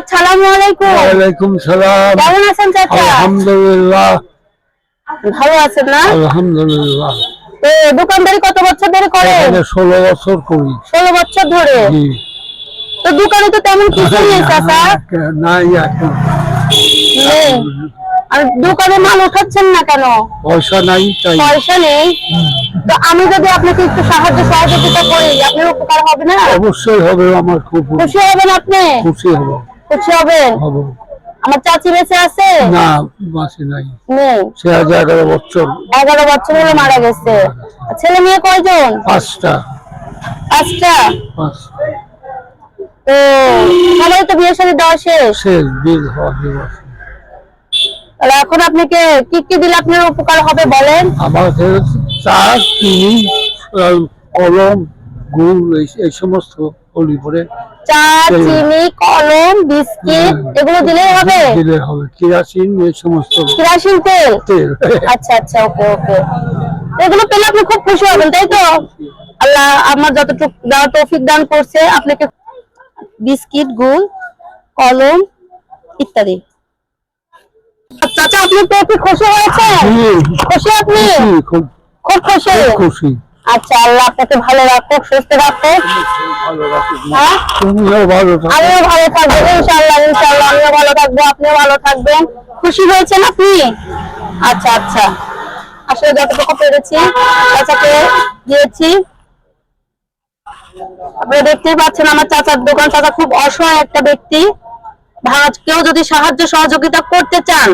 আসসালামু আলাইকুম। ওয়ালাইকুম সালাম। কেমন আছেন চাচা? আলহামদুলিল্লাহ। ভালো আছেন না? আলহামদুলিল্লাহ। তো দোকানদারি কত বছর ধরে করেন এখানে ষোলো বছর করি। ষোলো বছর ধরে? জি। তো দোকানে তো তেমন কিছু নেই চাচা। নাই এখন। নেই? আর দোকানে মাল উঠাচ্ছেন না কেন? পয়সা নাই তাই। পয়সা নেই? তো আমি যদি আপনাকে একটু সাহায্য সহযোগিতা করি আপনার উপকার হবে না? অবশ্যই হবে আমার খুব খুশি হবেন আপনি? খুশি হব। খুশি হবেন? হব। আমার চাচি বেঁচে আছে? না বাঁচি নাই। নেই? সে আজ এগারো বছর। এগারো বছর হলো মারা গেছে। ছেলে মেয়ে কয়জন? পাঁচটা। পাঁচটা? তো সবাই তো বিয়ের সাথে দেওয়া শেষ। শেষ বিল হওয়া তাহলে এখন আপনাকে কি কি দিলে আপনার উপকার হবে বলেন? চিনি কলম গুড় এই- সমস্ত হলি পরে চা চিনি কলম বিস্কিট এগুলো দিলেই হবে? দিলে হবে। কিরাসিন এই সমস্ত কিরাসিন তেল? তেল। আচ্ছা আচ্ছা ওকে ওকে। এগুলো পেলে আপনি খুব খুশি হবেন তাই তো? আল্লাহ আমার যতটুকু দেওয়া তৌফিক দান করছে আপনাকে বিস্কিট গুড় কলম ইত্যাদি। চাচা আপনি খুশি হয়েছেন? খুশি আপনি? খুব খুশি? খুব খুশি। আচ্ছা আল্লাহ আপনাকে ভালো রাখুক সুস্থ না। হ্যাঁ? আমিও ভালো থাকব ইনশাল্লাহ ইনশাল্লাহ আমিও ভালো থাকব আপনিও ভালো থাকবেন। খুশি হয়েছেন আপনি? আচ্ছা আচ্ছা। আসলে যতটুকু পেরেছি চাচাকে দিয়েছি। আপনারা দেখতেই পাচ্ছেন আমার চাচার দোকান। চাচা খুব অসহায় একটা ব্যক্তি। ভাঙা কেউ যদি সাহায্য সহযোগিতা করতে চান